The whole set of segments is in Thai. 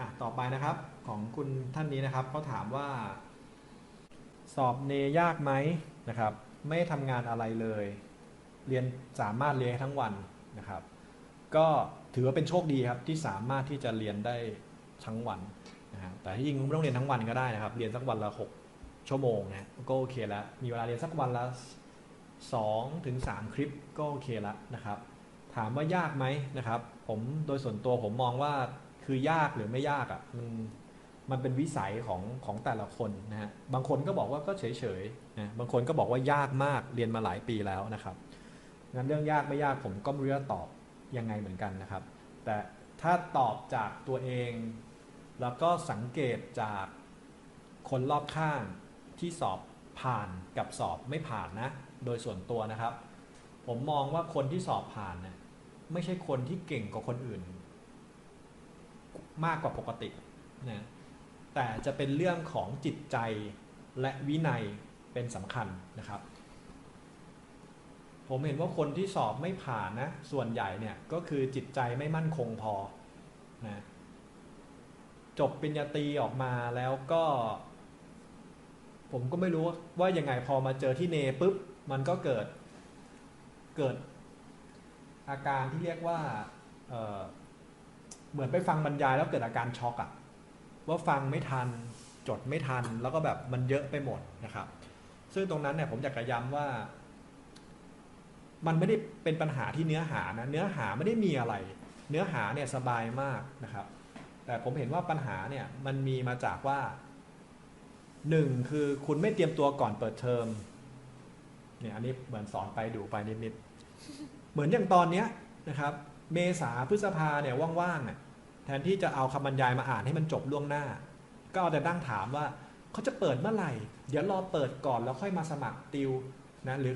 อะต่อไปนะครับของคุณท่านนี้นะครับเขาถามว่า สอบเนยากไหมนะครับ ไม่ทำงานอะไรเลย เรียนสามารถเรียนทั้งวันนะครับ ก็ถือว่าเป็นโชคดีครับที่สามารถที่จะเรียนได้ทั้งวันนะฮะแต่ที่จริงไม่ต้องเรียนทั้งวันก็ได้นะครับ เรียนสักวันละหกชั่วโมงนะก็โอเคแล้วมีเวลาเรียนสักวันละ2ถึง3คลิปก็โอเคแล้วนะครับ ถามว่ายากไหมนะครับ ผมโดยส่วนตัวผมมองว่า คือยากหรือไม่ยากอะ่ะมันมันเป็นวิสัยของของแต่ละคนนะฮะบางคนก็บอกว่าก็เฉยๆนะบางคนก็บอกว่ายากมากเรียนมาหลายปีแล้วนะครับงั้นเรื่องยากไม่ยากผมก็ไม่รู้จะตอบยังไงเหมือนกันนะครับ แต่ถ้าตอบจากตัวเอง แล้วก็สังเกตจากคนรอบข้างที่สอบผ่านกับสอบไม่ผ่านนะ โดยส่วนตัวนะครับ ผมมองว่าคนที่สอบผ่านเนี่ยไม่ใช่คนที่เก่งกว่าคนอื่น มากกว่าปกตินะแต่จะเป็นเรื่องของจิตใจและวินัยเป็นสำคัญนะครับ ผมเห็นว่าคนที่สอบไม่ผ่านนะส่วนใหญ่เนี่ยก็คือจิตใจไม่มั่นคงพอนะจบปริญญาตรีออกมาแล้วก็ ผมก็ไม่รู้ว่ายังไงพอมาเจอที่เนปุ๊บมันก็เกิดเกิดอาการที่เรียกว่า เหมือนไปฟังบรรยายแล้วเกิดอาการช็อกอะว่าฟังไม่ทันจดไม่ทันแล้วก็แบบมันเยอะไปหมดนะครับ ซึ่งตรงนั้นเนี่ยผมอยากจะย้ำว่า มันไม่ได้เป็นปัญหาที่เนื้อหานะเนื้อหาไม่ได้มีอะไร เนื้อหาเนี่ยสบายมากนะครับ แต่ผมเห็นว่าปัญหาเนี่ยมันมีมาจากว่าหนึ่งคือคุณไม่เตรียมตัวก่อนเปิดเทอมเนี่ยอันนี้เหมือนสอนไปดูไปนิดๆเหมือนอย่างตอนเนี้ยนะครับ เมษาพฤษภาเนี่ยว่างๆเนี่ยแทนที่จะเอาคำบรรยายมาอ่านให้มันจบล่วงหน้า ก็เอาแต่ตั้งถามว่าเขาจะเปิดเมื่อไหร่ เดี๋ยวรอเปิดก่อนแล้วค่อยมาสมัครติวนะหรือ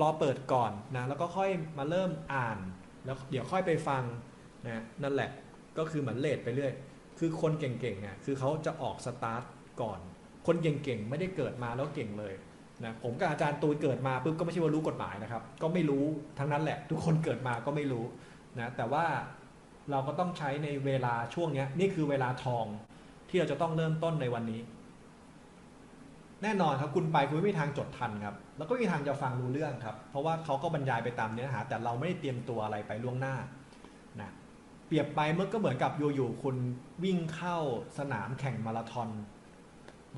รอเปิดก่อนนะแล้วก็ค่อยมาเริ่มอ่าน แล้วเดี๋ยวค่อยไปฟังนะนั่นแหละก็คือเหมือนเลทไปเรื่อย คือคนเก่งๆเนี่ยคือเขาจะออกสตาร์ทก่อน คนเก่งๆไม่ได้เกิดมาแล้วเก่งเลยนะผมกับอาจารย์ตูนเกิดมาปุ๊บก็ไม่ใช่ว่ารู้กฎหมายนะครับ ก็ไม่รู้ทั้งนั้นแหละ ทุกคนเกิดมาก็ไม่รู้ นะแต่ว่าเราก็ต้องใช้ในเวลาช่วงนี้นี่คือเวลาทองที่เราจะต้องเริ่มต้นในวันนี้ แน่นอนครับคุณไปคุณไม่มีทางจดทันครับ แล้วก็มีทางจะฟังรู้เรื่องครับ เพราะว่าเขาก็บรรยายไปตามเนื้อหา แต่เราไม่ได้เตรียมตัวอะไรไปล่วงหน้านะเปรียบไปเมื่อก็เหมือนกับอยู่ๆคุณวิ่งเข้าสนามแข่งมาราธอน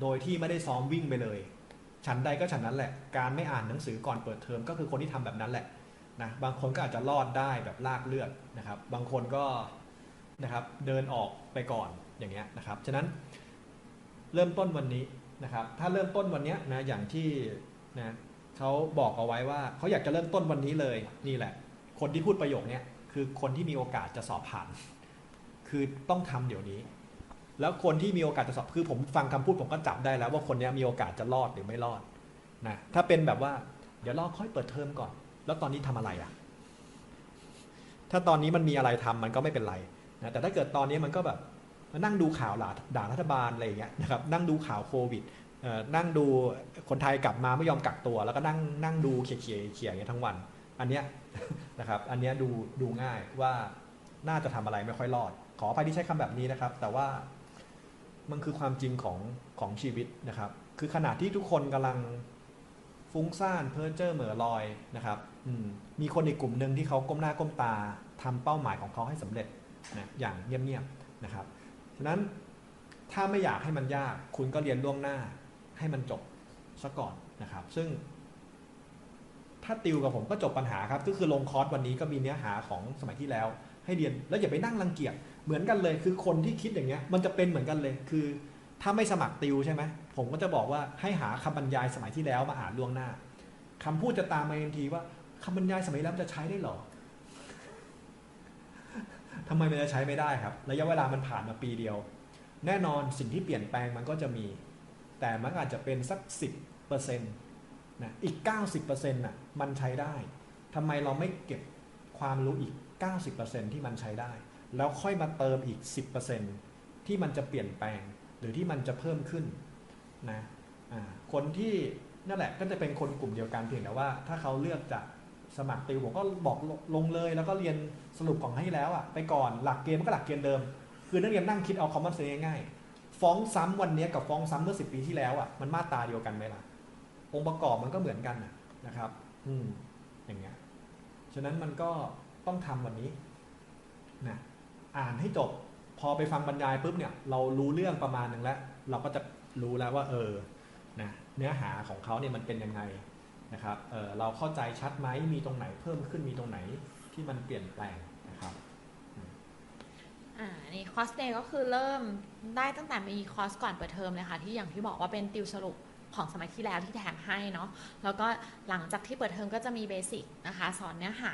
โดยที่ไม่ได้ซ้อมวิ่งไปเลย ฉันใดก็ฉันนั้นแหละ การไม่อ่านหนังสือก่อนเปิดเทอมก็คือคนที่ทำแบบนั้นแหละ นะบางคนก็อาจจะรอดได้แบบลากเลือดนะครับ บางคนก็นะครับเดินออกไปก่อนอย่างเงี้ยนะครับ ฉะนั้นเริ่มต้นวันนี้นะครับ ถ้าเริ่มต้นวันนี้นะอย่างที่นะเขาบอกเอาไว้ว่าเขาอยากจะเริ่มต้นวันนี้เลยนี่แหละ คนที่พูดประโยคนี้คือคนที่มีโอกาสจะสอบผ่าน คือต้องทำเดี๋ยวนี้ แล้วคนที่มีโอกาสจะสอบคือผมฟังคำพูดผมก็จับได้แล้วว่าคนนี้มีโอกาสจะรอดหรือไม่รอดนะถ้าเป็นแบบว่าเดี๋ยวรอค่อยเปิดเทอมก่อน แล้วตอนนี้ทำอะไรอะ่ะ ถ้าตอนนี้มันมีอะไรทำมันก็ไม่เป็นไรนะแต่ถ้าเกิดตอนนี้มันก็แบบมานั่งดูข่าวด่ารัฐบาลอะไรอย่างเงี้ยนะครับนั่งดูข่าวโควิดนั่งดูคนไทยกลับมาไม่ยอมกักตัว แล้วก็นั่งนั่งดูเขี่ยเขี่ยเขี่ยอย่างเงี้ยทั้งวัน อันเนี้ยนะครับอันเนี้ยดูดูง่ายว่าน่าจะทำอะไรไม่ค่อยรอด ขออภัยที่ใช้คำแบบนี้นะครับ แต่ว่ามันคือความจริงของของชีวิตนะครับ คือขณะที่ทุกคนกำลัง ฟุ้งซ่านเพ้อเจ้อเหม่อลอยนะครับมีคนอีกกลุ่มหนึ่งที่เขาก้มหน้าก้มตาทำเป้าหมายของเขาให้สำเร็จนะอย่างเงียบๆนะครับฉะนั้นถ้าไม่อยากให้มันยาก คุณก็เรียนล่วงหน้าให้มันจบซะก่อนนะครับ ซึ่ง ถ้าติวกับผมก็จบปัญหาครับ ก็คือลงคอร์สวันนี้ก็มีเนื้อหาของสมัยที่แล้ว ให้เรียนแล้วอย่าไปนั่งรังเกียจเหมือนกันเลย คือคนที่คิดอย่างเงี้ยมันจะเป็นเหมือนกันเลย คือ ถ้าไม่สมัครติวใช่ไหมผมก็จะบอกว่าให้หาคำบรรยายสมัยที่แล้วมาอ่านล่วงหน้าคำพูดจะตามมาทันทีว่าคำบรรยายสมัยแล้วจะใช้ได้หรอทำไมมันจะใช้ไม่ได้ครับ ระยะเวลามันผ่านมาปีเดียว แน่นอนสิ่งที่เปลี่ยนแปลงมันก็จะมี แต่มันอาจจะเป็นสักสิบเปอร์เซ็นต์นะอีก 90%น่ะมันใช้ได้ทำไมเราไม่เก็บความรู้อีก 90%ที่มันใช้ได้ แล้วค่อยมาเติมอีก 10%ที่มันจะเปลี่ยนแปลง รือที่มันจะเพิ่มขึ้นนะคนที่นั่นแหละก็จะเป็นคนกลุ่มเดียวกันเพียงแต่ว่า ถ้าเขาเลือกจะสมัครติวผมก็บอกลงเลย แล้วก็เรียนสรุปของให้แล้วอะไปก่อนหลักเกณฑ์ก็หลักเกณฑ์เดิม คือนักเรียนนั่งคิดเอาคอมมอนเซนง่ายๆฟ้องซ้ำวันนี้กับฟ้องซ้ำเมื่อสิปีที่แล้วอะมันมาตาเดียวกันไหมล่ะองค์ประกอบมันก็เหมือนกันนะนะครับ อืมอย่างเงี้ยฉะนั้นมันก็ต้องทำวันนี้นะอ่านให้จบ พอไปฟังบรรยายปุ๊บเนี่ยเรารู้เรื่องประมาณหนึ่งแล้ว เราก็จะรู้แล้วว่าเออนะเนื้อหาของเขาเนี่ยมันเป็นยังไงนะครับเออเราเข้าใจชัดไหมมีตรงไหนเพิ่มขึ้นมีตรงไหนที่มันเปลี่ยนแปลงนะครับอ่านี่คอร์สเดย์ก็คือเริ่มได้ตั้งแต่มีคอร์สก่อนเปิดเทอมเลยค่ะที่อย่างที่บอกว่าเป็นติวสรุป ของสมัยที่แล้วที่แถมให้เนาะแล้วก็หลังจากที่เปิดเทอมก็จะมีเบสิกนะคะสอนเนื้อหา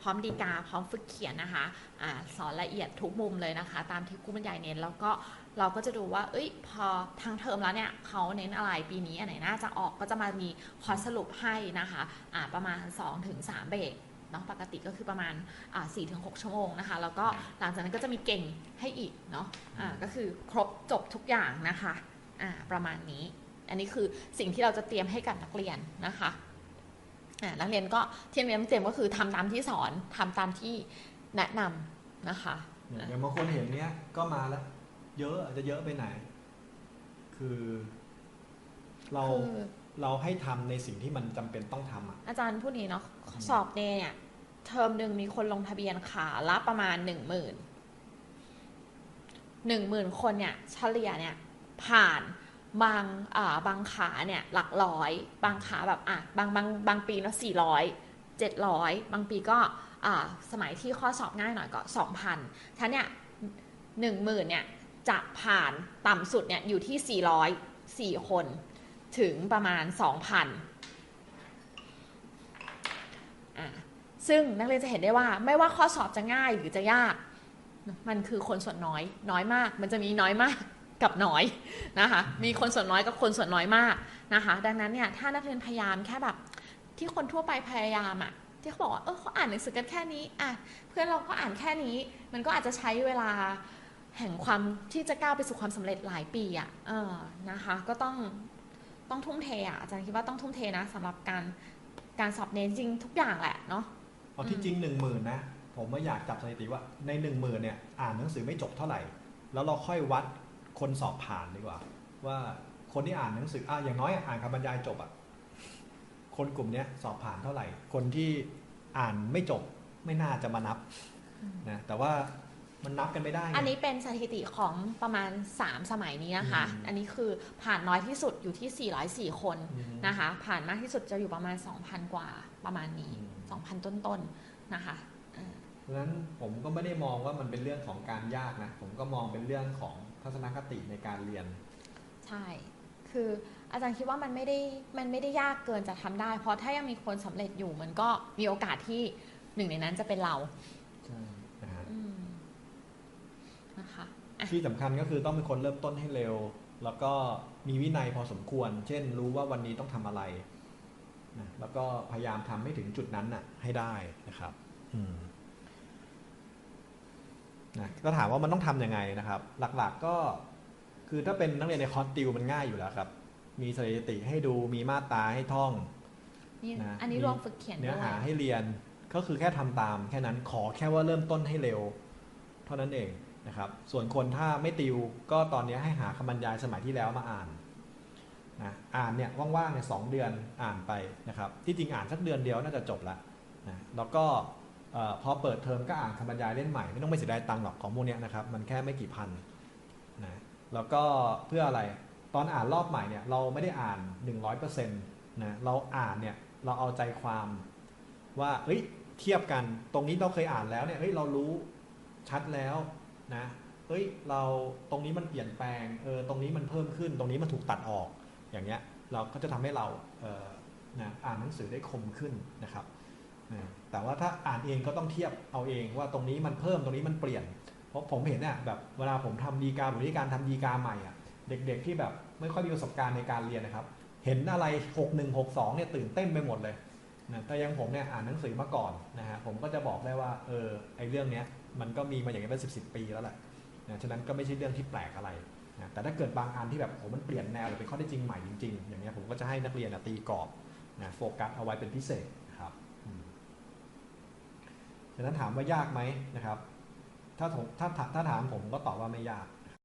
พร้อมดีกา พร้อมฝึกเขียนนะคะอาสอนละเอียดทุกมุมเลยนะคะ ตามที่ครูบรรยายเน้นแล้วก็เราก็จะดูว่า เอ้ย พอทางเทอมแล้วเนี่ยเขาเน้นอะไรปีนี้อันไหนน่าจะออกก็จะมามีคอร์สสรุปให้นะคะอ่าประมาณ 2-3 เบรกเนาะปกติก็คือประมาณอ่า4-6ชั่วโมงนะคะ แล้วก็หลังจากนั้นก็จะมีเก่งให้อีกเนาะอ่าก็คือครบจบทุกอย่างนะคะอ่าประมาณนี้ อันนี้คือสิ่งที่เราจะเตรียมให้กับนักเรียนนะคะอ่านักเรียนก็ที่นักเรียนต้องเตรียมก็คือทำตามที่สอนทำตามที่แนะนำนะคะเนี่ยอย่างบางคนเห็นเนี้ยก็มาแล้ว เยอะอาจจะเยอะไปไหน คือเราคือเราให้ทำในสิ่งที่มันจำเป็นต้องทำอะอาจารย์พูดนี้เนาะสอบเดย์เนี่ย เทอมหนึ่งมีคนลงทะเบียนขาละประมาณหนึ่งหมื่นหนึ่งหมื่นคนเนี่ยเฉลี่ยเนี่ย ผ่าน บางอ่าบางขาเนี่ยหลักร้อย บางขาแบบอะบางบางบางปีเนาะสี่ร้อยเจ็ดร้อยบางปีก็อ่าสมัยที่ข้อสอบง่ายหน่อยก็สองพันท่านเนี่ยหนึ่งหมื่นเนี่ยจะผ่านต่ำสุดเนี่ยอยู่ที่สี่ร้อยสี่คนถึงประมาณสองพันซึ่งนักเรียนจะเห็นได้ว่าไม่ว่าข้อสอบจะง่ายหรือจะยาก มันคือคนส่วนน้อยน้อยมาก มันจะมีน้อยมาก กับน้อยนะคะ มีคนส่วนน้อยกับคนส่วนน้อยมากนะคะ ดังนั้นเนี่ยถ้านักเรียนพยายามแค่แบบที่คนทั่วไปพยายามอะที่เขาบอกว่าเออเขาอ่านหนังสือกันแค่นี้อะเพื่อนเราก็อ่านแค่นี้ มันก็อาจจะใช้เวลาแห่งความที่จะก้าวไปสู่ความสำเร็จหลายปีอะเออนะคะ ก็ต้องต้องทุ่มเทอะอาจารย์คิดว่าต้องทุ่มเทนะสำหรับการการสอบเน้นจริงทุกอย่างแหละเนาะเอาที่จริงหนึ่งหมื่นนะ ผมไม่อยากจับสถิติว่าในหนึ่งหมื่นเนี่ยอ่านหนังสือไม่จบเท่าไหร่ แล้วเราค่อยวัด คนสอบผ่านดีกว่า ว่าคนที่อ่านหนังสืออะอย่างน้อยอ่านคำบรรยายจบอะคนกลุ่มเนี้ยสอบผ่านเท่าไหร่ คนที่อ่านไม่จบไม่น่าจะมานับนะแต่ว่ามันนับกันไม่ได้ไงอันนี้เป็นสถิติของประมาณ 3 สมัยนี้นะคะอืมอันนี้คือผ่านน้อยที่สุดอยู่ที่ 404 คนอืมนะคะ ผ่านมากที่สุดจะอยู่ประมาณ 2,000 กว่าประมาณนี้อืม2,000 ต้นๆนะคะเออเพราะฉะนั้นผมก็ไม่ได้มองว่ามันเป็นเรื่องของการยากนะ ผมก็มองเป็นเรื่องของ ทัศนคติในการเรียน ใช่ คืออาจารย์คิดว่ามันไม่ได้มันไม่ได้ยากเกินจะทำได้ เพราะถ้ายังมีคนสำเร็จอยู่มันก็มีโอกาสที่หนึ่งในนั้นจะเป็นเราใช่นะฮะอืมนะคะที่สำคัญก็คือต้องเป็นคนเริ่มต้นให้เร็ว แล้วก็มีวินัยพอสมควร เช่น รู้ว่าวันนี้ต้องทำอะไรนะแล้วก็พยายามทำให้ถึงจุดนั้นน่ะ ให้ได้นะครับ อืม นะก็ถามว่ามันต้องทำยังไงนะครับ หลักๆก็คือถ้าเป็นนักเรียนในคอร์สติวมันง่ายอยู่แล้วครับ มีสถิติให้ดูมีมาตราให้ท่องนี่นะอันนี้มีรวมฝึกเขียนเนื้ด้อวยหาให้เรียนก็คือแค่ทำตาม แค่นั้นขอแค่ว่าเริ่มต้นให้เร็ว เท่านั้นเองนะครับ ส่วนคนถ้าไม่ติวก็ตอนนี้ให้หาคำบรรยายสมัยที่แล้วมาอ่านนะอ่านเนี่ยว่างๆเนี่ยสองเดือนอ่านไปนะครับ ที่จริงอ่านสักเดือนเดียวน่าจะจบละนะแล้วก็เอ่อ พอเปิดเทอมก็อ่านคำบรรยายเล่นใหม่ไม่ต้องไปเสียดายตังค์หรอกของพวกนี้นะครับ มันแค่ไม่กี่พันนะแล้วก็เพื่ออะไรตอนอ่านรอบใหม่เนี่ยเราไม่ได้อ่าน 100%นะเราอ่านเนี่ยเราเอาใจความว่าเฮ้ยเทียบกันตรงนี้เราเคยอ่านแล้วเนี่ยเฮ้ยเรารู้ชัดแล้วนะเฮ้ยเราตรงนี้มันเปลี่ยนแปลงเออตรงนี้มันเพิ่มขึ้น ตรงนี้มันถูกตัดออกอย่างเงี้ยเราก็จะทำให้เราเออนะอ่านหนังสือได้คมขึ้นนะครับ แต่ว่าถ้าอ่านเองก็ต้องเทียบเอาเองว่าตรงนี้มันเพิ่มตรงนี้มันเปลี่ยน เพราะผมเห็นเนี่ยแบบเวลาผมทำดีกาหรือการทำดีกาใหม่อะเด็กๆที่แบบไม่ค่อยมีประสบการณ์ในการเรียนนะครับ เห็นอะไร 6162เนี่ยตื่นเต้นไปหมดเลยนะแต่ยังผมเนี่ยอ่านหนังสือมาก่อนนะฮะผมก็จะบอกได้ว่าเออไอเรื่องเนี้ยมันก็มีมาอย่างนี้เป็นสิบสิบปีแล้วแหละนะฉะนั้นก็ไม่ใช่เรื่องที่แปลกอะไรนะแต่ถ้าเกิดบางอันที่แบบโอ้มันเปลี่ยนแนวหรือเป็นข้อเท็จจริงใหม่จริง ๆ อย่างเงี้ยผมก็จะให้นักเรียนนะตีกรอบนะโฟกัสเอาไว้เป็นพิเศษ ดังนั้นถามว่ายากไหมนะครับ ถ้าผมถ้าถ้าถ้าถามผมก็ตอบว่าไม่ยาก